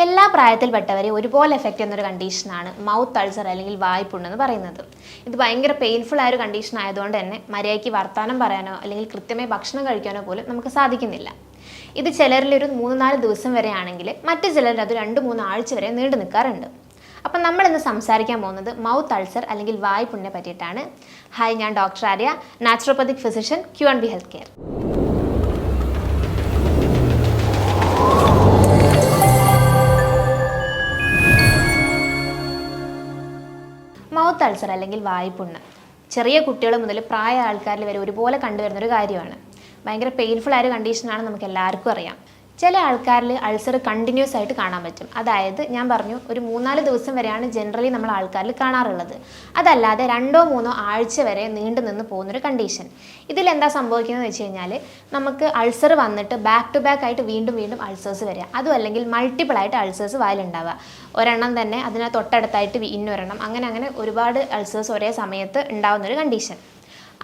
എല്ലാ പ്രായത്തിൽപ്പെട്ടവരെ ഒരുപോലെ എഫക്റ്റ് ചെയ്യുന്നൊരു കണ്ടീഷനാണ് മൗത്ത് അൾസർ അല്ലെങ്കിൽ വായ്പുണ്ടെന്ന് പറയുന്നത്. ഇത് ഭയങ്കര പെയിൻഫുൾ ആയ ഒരു കണ്ടീഷൻ ആയതുകൊണ്ട് തന്നെ മര്യാദയ്ക്ക് വർത്തമാനം പറയാനോ അല്ലെങ്കിൽ കൃത്യമായി ഭക്ഷണം കഴിക്കാനോ പോലും നമുക്ക് സാധിക്കുന്നില്ല. ഇത് ചിലരിൽ ഒരു മൂന്ന് നാല് ദിവസം വരെ ആണെങ്കിൽ മറ്റു ചിലരിൽ അത് രണ്ട് മൂന്ന് ആഴ്ച വരെ നീണ്ടു നിൽക്കാറുണ്ട്. അപ്പം നമ്മൾ ഇന്ന് സംസാരിക്കാൻ പോകുന്നത് മൗത്ത് അൾസർ അല്ലെങ്കിൽ വായ്പുണ്ണിനെ പറ്റിയിട്ടാണ്. ഹായ് ഞാൻ doctor Arya naturopathic physician Q and B health care mouth ulcer അല്ലെങ്കിൽ വായ്പുണ്ണ്. ചെറിയ കുട്ടികൾ മുതൽ പ്രായ ആൾക്കാരിൽ വരെ ഒരുപോലെ കണ്ടുവരുന്ന ഒരു കാര്യമാണ്. ഭയങ്കര പെയിൻഫുൾ ആയ ഒരു കണ്ടീഷനാണ് നമുക്ക് എല്ലാവർക്കും അറിയാം. ചില ആൾക്കാരിൽ അൾസർ കണ്ടിന്യൂസ് ആയിട്ട് കാണാൻ പറ്റും. അതായത് ഞാൻ പറഞ്ഞു ഒരു മൂന്നാൽ ദിവസം വരെയാണ് ജനറലി നമ്മൾ ആൾക്കാരിൽ കാണാറുള്ളത്. അതല്ലാതെ രണ്ടോ മൂന്നോ ആഴ്ച വരെ നീണ്ടു നിന്ന് പോകുന്നൊരു കണ്ടീഷൻ ഇതിൽ എന്താ സംഭവിക്കുന്നത് വെച്ച് കഴിഞ്ഞാൽ നമുക്ക് അൾസർ വന്നിട്ട് ബാക്ക് ടു ബാക്ക് ആയിട്ട് വീണ്ടും വീണ്ടും അൾസേഴ്സ് വരിക. അതും അല്ലെങ്കിൽ മൾട്ടിപ്പിൾ ആയിട്ട് അൾസേഴ്സ് വായിലുണ്ടാവുക. ഒരെണ്ണം തന്നെ അതിന് തൊട്ടടുത്തായിട്ട് ഇന്നൊരെണ്ണം. അങ്ങനെ അങ്ങനെ ഒരുപാട് അൾസേഴ്സ് ഒരേ സമയത്ത് ഉണ്ടാകുന്നൊരു കണ്ടീഷൻ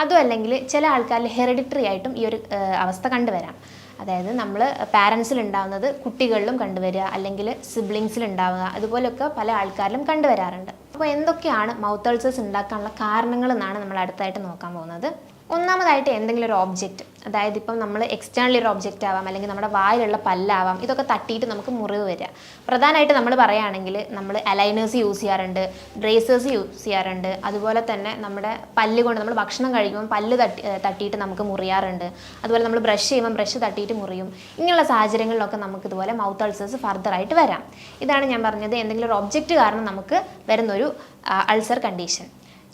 അതും അല്ലെങ്കിൽ ചില ആൾക്കാരിൽ ഹെറിഡിറ്ററി ആയിട്ടും ഈ ഒരു അവസ്ഥ കണ്ടുവരാം. അതായത് നമ്മൾ പാരൻസിൽ ഉണ്ടാവുന്നത് കുട്ടികളിലും കണ്ടുവരിക അല്ലെങ്കിൽ സിബ്ലിങ്സിൽ ഉണ്ടാവുക അതുപോലെയൊക്കെ പല ആൾക്കാരിലും കണ്ടുവരാറുണ്ട്. അപ്പോൾ എന്തൊക്കെയാണ് മൗത്ത് ഉണ്ടാക്കാനുള്ള കാരണങ്ങൾ എന്നാണ് നമ്മൾ അടുത്തായിട്ട് നോക്കാൻ പോകുന്നത്. ഒന്നാമതായിട്ട് എന്തെങ്കിലും ഒരു ഓബ്ജക്റ്റ് അതായത് ഇപ്പം നമ്മൾ എക്സ്റ്റേണലി ഒരു ഒബ്ജക്റ്റ് ആവാം അല്ലെങ്കിൽ നമ്മുടെ വായിലുള്ള പല്ലാവാം ഇതൊക്കെ തട്ടിയിട്ട് നമുക്ക് മുറിവ് വരിക. പ്രധാനമായിട്ട് നമ്മൾ പറയുകയാണെങ്കിൽ നമ്മൾ അലൈനേഴ്സ് യൂസ് ചെയ്യാറുണ്ട് ബ്രേസേഴ്സ് യൂസ് ചെയ്യാറുണ്ട് അതുപോലെ തന്നെ നമ്മുടെ പല്ല് കൊണ്ട് നമ്മൾ ഭക്ഷണം കഴിക്കുമ്പോൾ പല്ല് തട്ടി തട്ടിയിട്ട് നമുക്ക് മുറിയാറുണ്ട്. അതുപോലെ നമ്മൾ ബ്രഷ് ചെയ്യുമ്പോൾ ബ്രഷ് തട്ടിയിട്ട് മുറിയും. ഇങ്ങനെയുള്ള സാഹചര്യങ്ങളിലൊക്കെ നമുക്ക് ഇതുപോലെ മൗത്ത് അൾസേഴ്സ് ഫർദറായിട്ട് വരാം. ഇതാണ് ഞാൻ പറഞ്ഞത് എന്തെങ്കിലും ഒരു ഒബ്ജക്റ്റ് കാരണം നമുക്ക് വരുന്നൊരു അൾസർ കണ്ടീഷൻ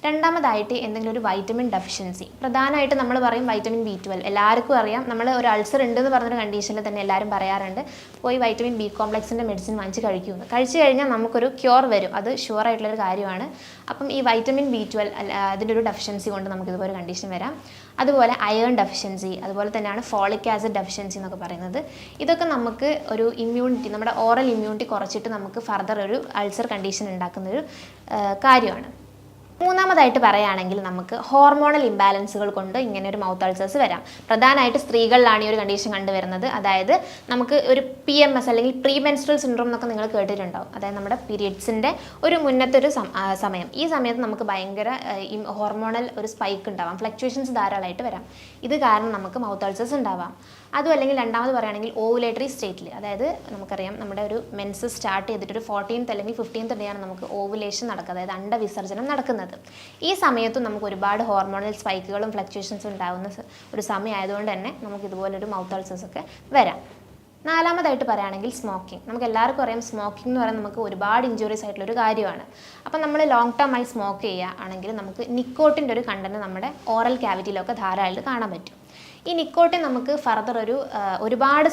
രണ്ടാമതായിട്ട് എന്തെങ്കിലും ഒരു വൈറ്റമിൻ ഡെഫിഷ്യൻസി പ്രധാനമായിട്ട് നമ്മൾ പറയും വൈറ്റമിൻ ബി ട്വൽവ് എല്ലാവർക്കും അറിയാം. നമ്മൾ ഒരു അൾസർ ഉണ്ടെന്ന് പറഞ്ഞൊരു കണ്ടീഷനിൽ തന്നെ എല്ലാവരും പറയാറുണ്ട്. പോയി വൈറ്റമിൻ ബി കോംപ്ലക്സിന്റെ മെഡിസിൻ വാങ്ങിച്ച് കഴിക്കുമെന്ന്. കഴിച്ചു കഴിഞ്ഞാൽ നമുക്കൊരു ക്യൂർ വരും. അത് ഷുവർ ആയിട്ടുള്ളൊരു കാര്യമാണ്. അപ്പം ഈ വൈറ്റമിൻ ബി ട്വൽവ് അതിന്റെ ഒരു ഡെഫിഷ്യൻസി കൊണ്ട് നമുക്ക് ഇതുപോലെ കണ്ടീഷൻ വരാം. അതുപോലെ അയേൺ ഡെഫിഷ്യൻസി അതുപോലെ തന്നെയാണ് ഫോളിക് ആസിഡ് ഡെഫിഷ്യൻസി എന്നൊക്കെ പറയുന്നത്. ഇതൊക്കെ നമുക്ക് ഒരു ഇമ്മ്യൂണിറ്റി നമ്മുടെ ഓറൽ ഇമ്മ്യൂണിറ്റി കുറച്ചിട്ട് നമുക്ക് ഫർദർ ഒരു അൾസർ കണ്ടീഷൻ ഉണ്ടാക്കുന്ന ഒരു കാര്യമാണ്. മൂന്നാമതായിട്ട് പറയുകയാണെങ്കിൽ നമുക്ക് ഹോർമോണൽ ഇംബാലൻസുകൾ കൊണ്ട് ഇങ്ങനെ ഒരു മൗത്ത് അൾസേഴ്സ് വരാം. പ്രധാനമായിട്ട് സ്ത്രീകളിലാണ് ഈ ഒരു കണ്ടീഷൻ കണ്ടുവരുന്നത്. അതായത് നമുക്ക് ഒരു പി എം എസ് അല്ലെങ്കിൽ പ്രീ മെൻസ്ട്രൽ സിൻഡ്രോം എന്നൊക്കെ നിങ്ങൾ കേട്ടിട്ടുണ്ടാവും. അതായത് നമ്മുടെ പീരിയഡ്സിന്റെ ഒരു മുന്നത്തെ ഒരു സമയം. ഈ സമയത്ത് നമുക്ക് ഭയങ്കര ഹോർമോണൽ ഒരു സ്പൈക്ക് ഉണ്ടാവാം. ഫ്ലക്ച്വേഷൻസ് ധാരാളമായിട്ട് വരാം. ഇത് കാരണം നമുക്ക് മൗത്ത് അൾസേഴ്സ് ഉണ്ടാവാം. അതും അല്ലെങ്കിൽ രണ്ടാമത് പറയുകയാണെങ്കിൽ ഓവുലേറ്ററി സ്റ്റേറ്റിൽ അതായത് നമുക്കറിയാം നമ്മുടെ ഒരു മെൻസ് സ്റ്റാർട്ട് ചെയ്തിട്ട് ഒരു ഫോർട്ടീൻത്ത് അല്ലെങ്കിൽ ഫിഫ്റ്റീൻത്ത് ഡേ ആണ് നമുക്ക് ഓവുലേഷൻ നടക്കുക. അതായത് അണ്ടവിസർജനം നടക്കുന്നത്. ഈ സമയത്തും നമുക്ക് ഒരുപാട് ഹോർമോണൽ സ്പൈക്കുകളും ഫ്ലക്ച്വേഷൻസും ഉണ്ടാകുന്ന ഒരു സമയമായതുകൊണ്ട് തന്നെ നമുക്ക് ഇതുപോലൊരു മൗത്ത് അൾസേഴ്സ് ഒക്കെ വരാം. നാലാമതായിട്ട് പറയുകയാണെങ്കിൽ സ്മോക്കിംഗ് നമുക്ക് എല്ലാവർക്കും അറിയാം സ്മോക്കിംഗ് എന്ന് പറയുന്നത് നമുക്ക് ഒരുപാട് ഇഞ്ചുറീസ് ആയിട്ടുള്ള ഒരു കാര്യമാണ്. അപ്പം നമ്മൾ ലോങ് ടേം ആയി സ്മോക്ക് ചെയ്യുക ആണെങ്കിൽ നമുക്ക് നിക്കോട്ടിന്റെ ഒരു കണ്ടന്റ് നമ്മുടെ ഓറൽ ക്യാവിറ്റിയിലൊക്കെ ധാരാളം കാണാൻ പറ്റും. ഈ നിക്കോട്ടിൻ നമുക്ക് ഫർദർ ഒരു ഒരുപാട്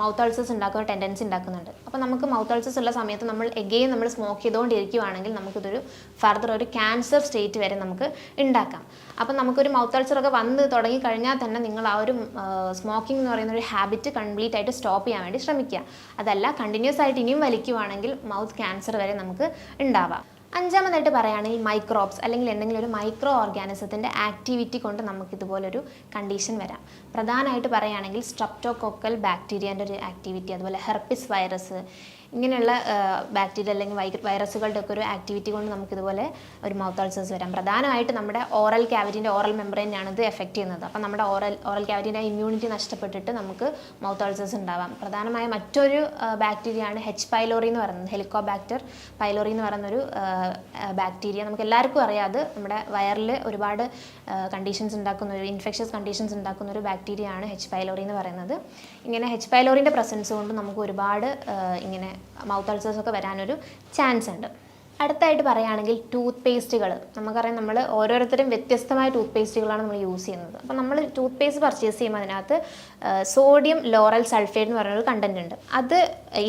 മൗത്ത് അൾസേഴ്സ് ഉണ്ടാക്കുന്ന ടെൻഡൻസി ഉണ്ടാക്കുന്നുണ്ട്. അപ്പോൾ നമുക്ക് മൗത്ത് അൾസേഴ്സ് ഉള്ള സമയത്ത് നമ്മൾ എഗെയിൻ നമ്മൾ സ്മോക്ക് ചെയ്തുകൊണ്ടിരിക്കുകയാണെങ്കിൽ നമുക്കിതൊരു ഫർദർ ഒരു ക്യാൻസർ സ്റ്റേറ്റ് വരെ നമുക്ക് ഉണ്ടാക്കാം അപ്പം നമുക്കൊരു മൗത്ത് അൾസർ ഒക്കെ വന്ന് തുടങ്ങി കഴിഞ്ഞാൽ തന്നെ നിങ്ങൾ ആ ഒരു സ്മോക്കിംഗ് എന്ന് പറയുന്ന ഒരു ഹാബിറ്റ് കംപ്ലീറ്റ് ആയിട്ട് സ്റ്റോപ്പ് ചെയ്യാൻ വേണ്ടി ശ്രമിക്കുക. അതല്ല കണ്ടിന്യൂസ് ആയിട്ട് ഇനിയും വലിക്കുവാണെങ്കിൽ മൗത്ത് ക്യാൻസർ വരെ നമുക്ക് ഉണ്ടാവാം അഞ്ചാമതായിട്ട് പറയുകയാണെങ്കിൽ മൈക്രോബ്സ് അല്ലെങ്കിൽ എന്തെങ്കിലും ഒരു മൈക്രോ ഓർഗാനിസത്തിന്റെ ആക്ടിവിറ്റി കൊണ്ട് നമുക്ക് ഇതുപോലൊരു കണ്ടീഷൻ വരാം. പ്രധാനമായിട്ട് പറയുകയാണെങ്കിൽ സ്ട്രപ്റ്റോകോക്കൽ ബാക്ടീരിയന്റെ ഒരു ആക്ടിവിറ്റി അതുപോലെ ഹെർപ്പിസ് വൈറസ് ഇങ്ങനെയുള്ള ബാക്ടീരിയ അല്ലെങ്കിൽ വൈറസുകളുടെ ഒക്കെ ഒരു ആക്ടിവിറ്റി കൊണ്ട് നമുക്ക് ഇതുപോലെ ഒരു മൗത്ത് അൾസേഴ്സ് വരാം. പ്രധാനമായിട്ട് നമ്മുടെ ഓറൽ ക്യാവിറ്റിന്റെ ഓറൽ മെമ്പറൈനാണ് ഇത് എഫക്റ്റ് ചെയ്യുന്നത്. അപ്പം നമ്മുടെ ഓറൽ ഓറൽ ക്യാവിറ്റിന്റെ ഇമ്മ്യൂണിറ്റി നഷ്ടപ്പെട്ടിട്ട് നമുക്ക് മൗത്ത് അൾസേഴ്സ് ഉണ്ടാവാം. പ്രധാനമായ മറ്റൊരു ബാക്ടീരിയയാണ് ഹെച്ച് പൈലോറി എന്ന് പറയുന്നത്. ഹെലിക്കോബാക്ടർ പൈലോറി എന്ന് പറയുന്നൊരു ബാക്ടീരിയ നമുക്ക് എല്ലാവർക്കും അറിയാം അത് നമ്മുടെ വയറിൽ ഒരുപാട് കണ്ടീഷൻസ് ഉണ്ടാക്കുന്ന ഒരു ഇൻഫെക്ഷസ് കണ്ടീഷൻസ് ഉണ്ടാക്കുന്ന ഒരു ബാക്ടീരിയ ആണ് ഹെച്ച് പൈലോറി എന്ന് പറയുന്നത്. ഇങ്ങനെ ഹെച്ച് പൈലോറിന്റെ പ്രസൻസ് കൊണ്ട് നമുക്ക് ഒരുപാട് ഇങ്ങനെ മൗത്ത് അൾസേഴ്സ് ഒക്കെ വരാനൊരു ചാൻസ് ഉണ്ട് അടുത്തായിട്ട് പറയുകയാണെങ്കിൽ ടൂത്ത് പേസ്റ്റുകൾ നമുക്കറിയാം നമ്മൾ ഓരോരുത്തരും വ്യത്യസ്തമായ ടൂത്ത് പേസ്റ്റുകളാണ് നമ്മൾ യൂസ് ചെയ്യുന്നത്. അപ്പോൾ നമ്മൾ ടൂത്ത് പേസ്റ്റ് പർച്ചേസ് ചെയ്യുമ്പോൾ അതിനകത്ത് സോഡിയം ലോറൽ സൾഫേറ്റ് എന്ന് പറയുന്ന കണ്ടന്റ് ഉണ്ട്. അത്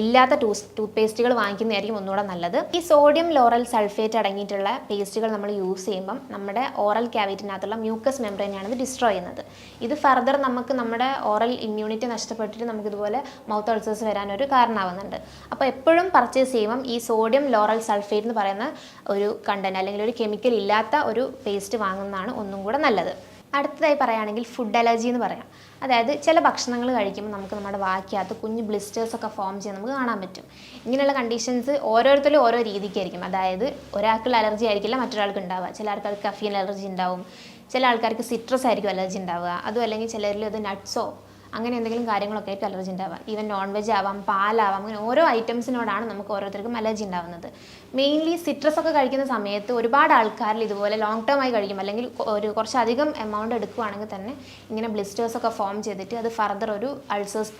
ഇല്ലാത്ത ടൂത്ത് പേസ്റ്റുകൾ വാങ്ങിക്കുന്നതായിരിക്കും ഒന്നുകൂടെ നല്ലത്. ഈ സോഡിയം ലോറൽ സൾഫേറ്റ് അടങ്ങിയിട്ടുള്ള പേസ്റ്റുകൾ നമ്മൾ യൂസ് ചെയ്യുമ്പം നമ്മുടെ ഓറൽ ക്യാവിറ്റിനകത്തുള്ള മ്യൂക്കസ് മെമ്പറൈനാണ് ഇത് ഡിസ്ട്രോയ് ചെയ്യുന്നത്. ഇത് ഫർദർ നമുക്ക് നമ്മുടെ ഓറൽ ഇമ്മ്യൂണിറ്റി നഷ്ടപ്പെട്ടിട്ട് നമുക്കിതുപോലെ മൗത്ത് അൾസേഴ്സ് വരാനൊരു കാരണമാവുന്നുണ്ട്. അപ്പോൾ എപ്പോഴും പർച്ചേസ് ചെയ്യുമ്പം ഈ സോഡിയം ലോറൽ സൾഫേറ്റ് എന്ന് പറയുന്ന ഒരു കണ്ടന്റ് അല്ലെങ്കിൽ ഒരു കെമിക്കൽ ഇല്ലാത്ത ഒരു പേസ്റ്റ് വാങ്ങുന്നതാണ് ഒന്നും കൂടെ നല്ലത്. അടുത്തതായി പറയുകയാണെങ്കിൽ ഫുഡ് അലർജി എന്ന് പറയാം. അതായത് ചില ഭക്ഷണങ്ങൾ കഴിക്കുമ്പോൾ നമുക്ക് നമ്മുടെ വാക്കിനകത്ത് കുഞ്ഞ് ബ്ലിസ്റ്റേഴ്സ് ഒക്കെ ഫോം ചെയ്യാൻ നമുക്ക് കാണാൻ പറ്റും. ഇങ്ങനെയുള്ള കണ്ടീഷൻസ് ഓരോരുത്തരും ഓരോ രീതിക്കായിരിക്കും. അതായത് ഒരാൾക്കുള്ള അലർജി ആയിരിക്കില്ല മറ്റൊരാൾക്ക് ഉണ്ടാവുക. ചില ആൾക്കാർക്ക് കഫീൻ അലർജി ഉണ്ടാവും. ചില ആൾക്കാർക്ക് സിട്രസ് ആയിരിക്കും അലർജി ഉണ്ടാവുക. അതും അല്ലെങ്കിൽ ചിലരിൽ അത് നട്ട്സോ അങ്ങനെ എന്തെങ്കിലും കാര്യങ്ങളൊക്കെ ആയിട്ട് അലർജി ഉണ്ടാവാം. ഈവൻ നോൺ വെജ് ആവാം പാലാവാം അങ്ങനെ ഓരോ ഐറ്റംസിനോടാണ് നമുക്ക് ഓരോരുത്തർക്കും അലർജി ഉണ്ടാവുന്നത്. മെയിൻലി സിട്രസ് ഒക്കെ കഴിക്കുന്ന സമയത്ത് ഒരുപാട് ആൾക്കാരിൽ ഇതുപോലെ ലോങ് ടേം ആയി കഴിക്കും. അല്ലെങ്കിൽ ഒരു കുറച്ചധികം എമൗണ്ട് എടുക്കുകയാണെങ്കിൽ തന്നെ ഇങ്ങനെ ബ്ലിസ്റ്റേഴ്സ് ഒക്കെ ഫോം ചെയ്തിട്ട് അത് ഫർദർ ഒരു അൾസേഴ്സ്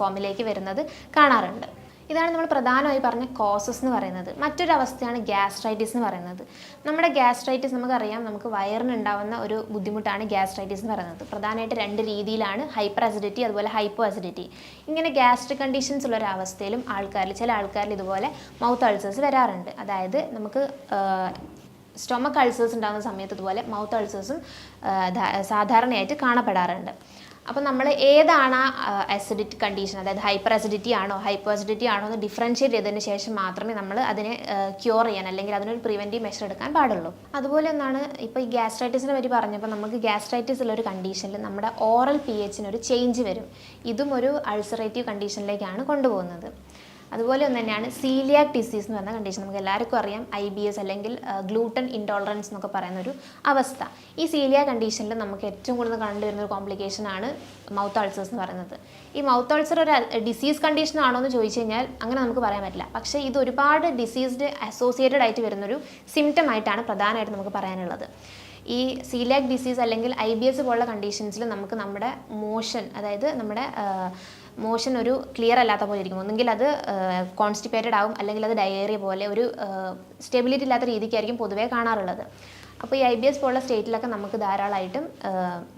ഫോമിലേക്ക് വരുന്നത് കാണാറുണ്ട്. ഇതാണ് നമ്മൾ പ്രധാനമായി പറഞ്ഞ കോസസ് എന്ന് പറയുന്നത്. മറ്റൊരു അവസ്ഥയാണ് ഗ്യാസ്ട്രൈറ്റിസ് എന്ന് പറയുന്നത്. നമ്മുടെ ഗ്യാസ്ട്രൈറ്റിസ് നമുക്കറിയാം നമുക്ക് വയറിന് ഉണ്ടാവുന്ന ഒരു ബുദ്ധിമുട്ടാണ് ഗ്യാസ്ട്രൈറ്റിസ് എന്ന് പറയുന്നത്. പ്രധാനമായിട്ട് രണ്ട് രീതിയിലാണ് ഹൈപ്പർ അസിഡിറ്റി അതുപോലെ ഹൈപ്പോ അസിഡിറ്റി ഇങ്ങനെ ഗ്യാസ്ട്രിക് കണ്ടീഷൻസ് ഉള്ള ഒരു അവസ്ഥയിലും ആൾക്കാരിൽ ചില ആൾക്കാരിൽ ഇതുപോലെ മൗത്ത് അൾസേഴ്സ് വരാറുണ്ട്. അതായത് നമുക്ക് സ്റ്റൊമക്ക് അൾസേഴ്സ് ഉണ്ടാകുന്ന സമയത്ത് ഇതുപോലെ മൗത്ത് അൾസേഴ്സും സാധാരണയായിട്ട് കാണപ്പെടാറുണ്ട്. അപ്പോൾ നമ്മൾ ഏതാണ് അസിഡിറ്റി കണ്ടീഷൻ അതായത് ഹൈപ്പർ അസിഡിറ്റി ആണോ ഹൈപ്പോ അസിഡിറ്റി ആണോ എന്ന് ഡിഫറൻഷ്യേറ്റ് ചെയ്തതിന് ശേഷം മാത്രമേ നമ്മൾ അതിനെ ക്യൂർ ചെയ്യാൻ അല്ലെങ്കിൽ അതിനൊരു പ്രിവെന്റീവ് മെഷർ എടുക്കാൻ പാടുള്ളൂ. അതുപോലെ ഒന്നാണ് ഇപ്പോൾ ഈ ഗ്യാസ്ട്രൈറ്റിസിനെ പറ്റി പറഞ്ഞപ്പോൾ നമുക്ക് ഗ്യാസ്ട്രൈറ്റിസ് ഉള്ള ഒരു കണ്ടീഷനിൽ നമ്മുടെ ഓറൽ പി എച്ചിന് ഒരു ചേഞ്ച് വരും. ഇതും ഒരു അൾസറേറ്റീവ് കണ്ടീഷനിലേക്കാണ് കൊണ്ടുപോകുന്നത്. അതുപോലെ ഒന്ന് തന്നെയാണ് സീലിയാക് ഡിസീസ് എന്ന് പറഞ്ഞ കണ്ടീഷൻ നമുക്ക് എല്ലാവർക്കും അറിയാം ഐ ബി എസ് അല്ലെങ്കിൽ ഗ്ലൂട്ടൻ ഇൻടോളറൻസ് എന്നൊക്കെ പറയുന്ന ഒരു അവസ്ഥ. ഈ സീലിയ കണ്ടീഷനിൽ നമുക്ക് ഏറ്റവും കൂടുതൽ കണ്ടുവരുന്ന ഒരു കോംപ്ലിക്കേഷൻ ആണ് മൗത്ത് അൾസേഴ്സ് എന്ന് പറയുന്നത്. ഈ മൗത്ത് അൾസർ ഒരു ഡിസീസ് കണ്ടീഷൻ ആണോ എന്ന് ചോദിച്ചു കഴിഞ്ഞാൽ അങ്ങനെ നമുക്ക് പറയാൻ പറ്റില്ല. പക്ഷേ ഇത് ഒരുപാട് ഡിസീസ്ഡ് അസോസിയേറ്റഡ് ആയിട്ട് വരുന്നൊരു സിംറ്റം ആയിട്ടാണ് പ്രധാനമായിട്ട് നമുക്ക് പറയാനുള്ളത്. ഈ സീലാക് ഡിസീസ് അല്ലെങ്കിൽ ഐ ബി എസ് പോലുള്ള കണ്ടീഷൻസിൽ നമുക്ക് നമ്മുടെ മോഷൻ അതായത് നമ്മുടെ മോഷൻ ഒരു ക്ലിയർ അല്ലാത്ത പോലെ ഇരിക്കും. ഒന്നുകിൽ അത് കോൺസ്റ്റിപ്പേറ്റഡ് ആവും അല്ലെങ്കിൽ അത് ഡയേറിയ പോലെ ഒരു സ്റ്റെബിലിറ്റി ഇല്ലാത്ത രീതിക്കായിരിക്കും പൊതുവേ കാണാറുള്ളത്. അപ്പോൾ ഈ ഐ ബി എസ് പോലുള്ള സ്റ്റേറ്റിലൊക്കെ നമുക്ക് ധാരാളമായിട്ടും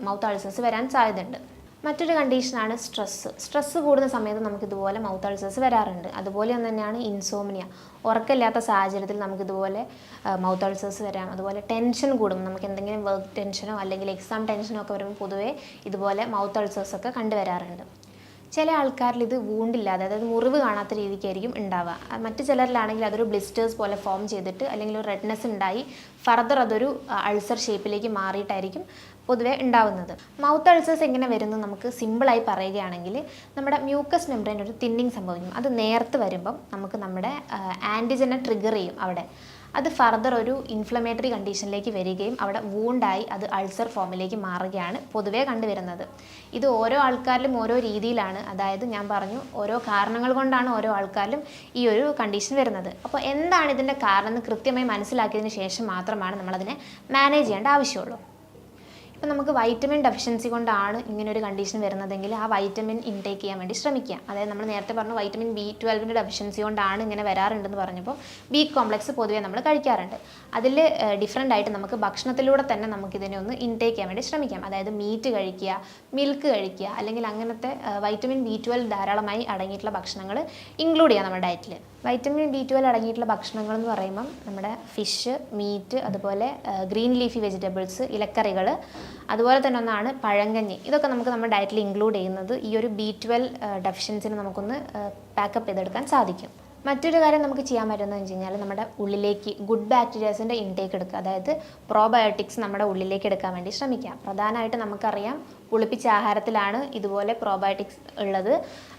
മൗത്ത് അൾസേഴ്സ് വരാൻ സാധ്യതയുണ്ട്. മറ്റൊരു കണ്ടീഷനാണ് സ്ട്രെസ്സ് സ്ട്രെസ്സ് കൂടുന്ന സമയത്ത് നമുക്ക് ഇതുപോലെ മൗത്ത് അൾസേഴ്സ് വരാറുണ്ട്. അതുപോലെ ഒന്ന് തന്നെയാണ് ഇൻസോമിനിയ ഉറക്കമില്ലാത്ത സാഹചര്യത്തിൽ നമുക്ക് ഇതുപോലെ മൗത്ത് അൾസേഴ്സ് വരാം. അതുപോലെ ടെൻഷൻ കൂടും. നമുക്ക് എന്തെങ്കിലും വർക്ക് ടെൻഷനോ അല്ലെങ്കിൽ എക്സാം ടെൻഷനോ ഒക്കെ വരുമ്പോൾ പൊതുവേ ഇതുപോലെ മൗത്ത് അൾസേഴ്സ് ഒക്കെ കണ്ടുവരാറുണ്ട്. ചില ആൾക്കാരിൽ ഇത് വൂണ്ടില്ലാതെ അതായത് മുറിവ് കാണാത്ത രീതിക്കായിരിക്കും ഉണ്ടാവുക. മറ്റു ചിലരിലാണെങ്കിൽ അതൊരു ബ്ലിസ്റ്റേഴ്സ് പോലെ ഫോം ചെയ്തിട്ട് അല്ലെങ്കിൽ ഒരു റെഡ്നെസ് ഉണ്ടായി ഫർദർ അതൊരു അൾസർ ഷേപ്പിലേക്ക് മാറിയിട്ടായിരിക്കും പൊതുവേ ഉണ്ടാവുന്നത്. മൗത്ത് അൾസേഴ്സ് എങ്ങനെ വരുന്നത് നമുക്ക് സിമ്പിളായി പറയുകയാണെങ്കിൽ നമ്മുടെ മ്യൂക്കസ് മെംബ്രെയിൻ ഒരു തിന്നിങ് സംഭവിക്കും. അത് നേർത്ത് വരുമ്പം നമുക്ക് നമ്മുടെ ആന്റിജനെ ട്രിഗർ ചെയ്യും അവിടെ. അത് ഫർദർ ഒരു ഇൻഫ്ലമേറ്ററി കണ്ടീഷനിലേക്ക് വരികയും അവിടെ വൂണ്ടായി അത് അൾസർ ഫോമിലേക്ക് മാറുകയാണ് പൊതുവേ കണ്ടുവരുന്നത്. ഇത് ഓരോ ആൾക്കാരിലും ഓരോ രീതിയിലാണ്. അതായത് ഞാൻ പറഞ്ഞു ഓരോ കാരണങ്ങൾ കൊണ്ടാണ് ഓരോ ആൾക്കാരിലും ഈ ഒരു കണ്ടീഷൻ വരുന്നത്. അപ്പോൾ എന്താണ് ഇതിന്റെ കാരണം എന്ന് കൃത്യമായി മനസ്സിലാക്കിയതിന് ശേഷം മാത്രമാണ് നമ്മളതിനെ മാനേജ് ചെയ്യേണ്ട ആവശ്യമുള്ളൂ. ഇപ്പം നമുക്ക് വൈറ്റമിൻ ഡെഫിഷ്യൻസി കൊണ്ടാണ് ഇങ്ങനെ ഒരു കണ്ടീഷൻ വരുന്നതെങ്കിൽ ആ വൈറ്റമിൻ ഇൻടേക്ക് ചെയ്യാൻ വേണ്ടി ശ്രമിക്കുക. അതായത് നമ്മൾ നേരത്തെ പറഞ്ഞു വൈറ്റമിൻ ബി ട്വൽവിന്റെ ഡെഫിഷ്യൻസി കൊണ്ടാണ് ഇങ്ങനെ വരാറുണ്ടെന്ന് പറഞ്ഞപ്പോൾ ബി കോംപ്ലക്സ് പൊതുവേ നമ്മൾ കഴിക്കാറുണ്ട്. അതിൽ ഡിഫറെന്റ് ആയിട്ട് നമുക്ക് ഭക്ഷണത്തിലൂടെ തന്നെ നമുക്കിതിനെ ഒന്ന് ഇൻടേക്ക് ചെയ്യാൻ വേണ്ടി ശ്രമിക്കാം. അതായത് മീറ്റ് കഴിക്കുക മിൽക്ക് കഴിക്കുക അല്ലെങ്കിൽ അങ്ങനത്തെ വൈറ്റമിൻ ബി ട്വൽവ് ധാരാളമായി അടങ്ങിയിട്ടുള്ള ഭക്ഷണങ്ങൾ ഇൻക്ലൂഡ് ചെയ്യാം നമ്മുടെ ഡയറ്റിൽ വൈറ്റമിൻ ബി ട്വൽവ് അടങ്ങിയിട്ടുള്ള ഭക്ഷണങ്ങൾ എന്ന് പറയുമ്പം നമ്മുടെ ഫിഷ് മീറ്റ് അതുപോലെ ഗ്രീൻ ലീഫി വെജിറ്റബിൾസ് ഇലക്കറികൾ അതുപോലെ തന്നെ ഒന്നാണ് പഴങ്കഞ്ഞി. ഇതൊക്കെ നമുക്ക് നമ്മുടെ ഡയറ്റിൽ ഇൻക്ലൂഡ് ചെയ്യുന്നത് ഈ ഒരു ബി ട്വൽവ് ഡെഫിഷ്യൻസിന് നമുക്കൊന്ന് പാക്കപ്പ് ചെയ്തെടുക്കാൻ സാധിക്കും. മറ്റൊരു കാര്യം നമുക്ക് ചെയ്യാൻ പറ്റുന്നത് വെച്ച് കഴിഞ്ഞാൽ നമ്മുടെ ഉള്ളിലേക്ക് ഗുഡ് ബാക്ടീരിയാസിന്റെ ഇൻടേക്ക് എടുക്കുക. അതായത് പ്രോബയോട്ടിക്സ് നമ്മുടെ ഉള്ളിലേക്ക് എടുക്കാൻ വേണ്ടി ശ്രമിക്കുക. പ്രധാനമായിട്ട് നമുക്കറിയാം പുളിപ്പിച്ച ആഹാരത്തിലാണ് ഇതുപോലെ പ്രോബയോട്ടിക്സ് ഉള്ളത്.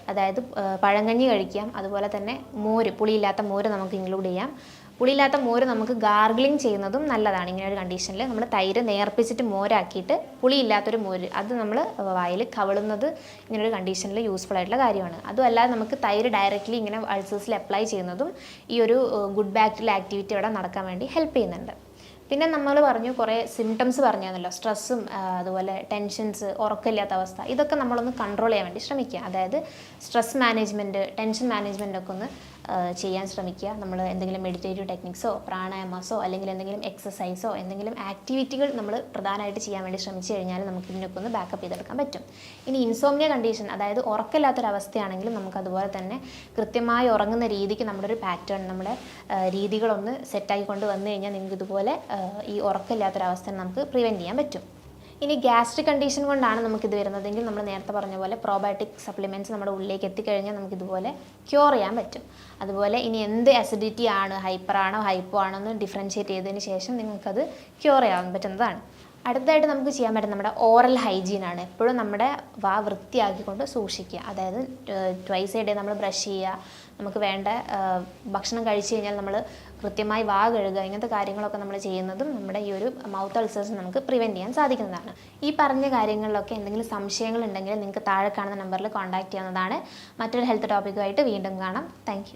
അതായത് പഴങ്കഞ്ഞി കഴിക്കാം. അതുപോലെ തന്നെ മോര് പുളിയില്ലാത്ത മോര് നമുക്ക് ഇൻക്ലൂഡ് ചെയ്യാം. പുളിയില്ലാത്ത മോര് നമുക്ക് ഗാർഗിളിങ് ചെയ്യുന്നതും നല്ലതാണ്. ഇങ്ങനെ ഒരു കണ്ടീഷനിൽ നമ്മൾ തൈര് നേർപ്പിച്ചിട്ട് മോരാക്കിയിട്ട് പുളിയില്ലാത്തൊരു മോര് അത് നമ്മൾ വായിൽ കവളുന്നത് ഇങ്ങനൊരു കണ്ടീഷനിൽ യൂസ്ഫുൾ ആയിട്ടുള്ള കാര്യമാണ്. അതുമല്ലാതെ നമുക്ക് തൈര് ഡയറക്റ്റ്ലി ഇങ്ങനെ അൾസേഴ്സിൽ അപ്ലൈ ചെയ്യുന്നതും ഈ ഒരു ഗുഡ് ബാക്ടീരിയൽ ആക്ടിവിറ്റി അവിടെ നടക്കാൻ വേണ്ടി ഹെൽപ്പ് ചെയ്യുന്നുണ്ട്. പിന്നെ നമ്മൾ പറഞ്ഞു കുറേ സിംറ്റംസ് പറഞ്ഞാണല്ലോ സ്ട്രെസ്സും അതുപോലെ ടെൻഷൻസ് ഉറക്കമില്ലാത്ത അവസ്ഥ. ഇതൊക്കെ നമ്മളൊന്ന് കൺട്രോൾ ചെയ്യാൻ വേണ്ടി ശ്രമിക്കുക. അതായത് സ്ട്രെസ് മാനേജ്മെന്റ് ടെൻഷൻ മാനേജ്മെന്റ് ഒക്കെ ഒന്ന് ചെയ്യാൻ ശ്രമിക്കുക. നമ്മൾ എന്തെങ്കിലും മെഡിറ്റേറ്റീവ് ടെക്നിക്സോ പ്രാണായാമസോ അല്ലെങ്കിൽ എന്തെങ്കിലും എക്സസൈസോ എന്തെങ്കിലും ആക്ടിവിറ്റികൾ നമ്മൾ പ്രധാനമായിട്ട് ചെയ്യാൻ വേണ്ടി ശ്രമിച്ചു കഴിഞ്ഞാൽ നമുക്ക് ഇതിനൊക്കെ ഒന്ന് ബാക്കപ്പ് ചെയ്തെടുക്കാൻ പറ്റും. ഇനി ഇൻസോമിയ കണ്ടീഷൻ അതായത് ഉറക്കമില്ലാത്തൊരവസ്ഥയാണെങ്കിലും നമുക്ക് അതുപോലെ തന്നെ കൃത്യമായി ഉറങ്ങുന്ന രീതിക്ക് നമ്മുടെ ഒരു പാറ്റേൺ നമ്മുടെ രീതികളൊന്ന് സെറ്റാക്കി കൊണ്ട് വന്നു കഴിഞ്ഞാൽ നിങ്ങൾക്ക് ഇതുപോലെ ഈ ഉറക്കമില്ലാത്തൊരവസ്ഥ നമുക്ക് പ്രിവെന്റ് ചെയ്യാൻ പറ്റും. ഇനി ഗ്യാസ്ട്രിക് കണ്ടീഷൻ കൊണ്ടാണ് നമുക്കിത് വരുന്നതെങ്കിൽ നമ്മൾ നേരത്തെ പറഞ്ഞ പോലെ പ്രോബയോട്ടിക് സപ്ലിമെന്റ്സ് നമ്മുടെ ഉള്ളിലേക്ക് എത്തിക്കഴിഞ്ഞാൽ നമുക്കിതുപോലെ ക്യൂർ ചെയ്യാൻ പറ്റും. അതുപോലെ ഇനി എന്ത് അസിഡിറ്റി ആണ് ഹൈപ്പർ ആണോ ഹൈപ്പോ ആണോ എന്ന് ഡിഫറൻഷ്യേറ്റ് ചെയ്തതിന് ശേഷം നിങ്ങൾക്കത് ക്യൂർ ചെയ്യാൻ പറ്റുന്നതാണ്. അടുത്തതായിട്ട് നമുക്ക് ചെയ്യാൻ പറ്റുന്ന നമ്മുടെ ഓറൽ ഹൈജീൻ ആണ്. എപ്പോഴും നമ്മുടെ വാ വൃത്തിയാക്കിക്കൊണ്ട് സൂക്ഷിക്കുക. അതായത് ട്വൈസ് എ ഡേ നമ്മൾ ബ്രഷ് ചെയ്യുക. നമുക്ക് വേണ്ട ഭക്ഷണം കഴിച്ചു കഴിഞ്ഞാൽ നമ്മൾ കൃത്യമായി വാ കഴുകുക ഇങ്ങനത്തെ കാര്യങ്ങളൊക്കെ നമ്മൾ ചെയ്യുന്നതും നമ്മുടെ ഈ ഒരു മൗത്ത് അൾസേഴ്സ് നമുക്ക് പ്രിവെന്റ് ചെയ്യാൻ സാധിക്കുന്നതാണ്. ഈ പറഞ്ഞ കാര്യങ്ങളിലൊക്കെ എന്തെങ്കിലും സംശയങ്ങൾ ഉണ്ടെങ്കിൽ നിങ്ങൾക്ക് താഴെ കാണുന്ന നമ്പറിൽ കോൺടാക്ട് ചെയ്യാവുന്നതാണ്. മറ്റൊരു ഹെൽത്ത് ടോപ്പിക്കുമായിട്ട് വീണ്ടും കാണാം. താങ്ക്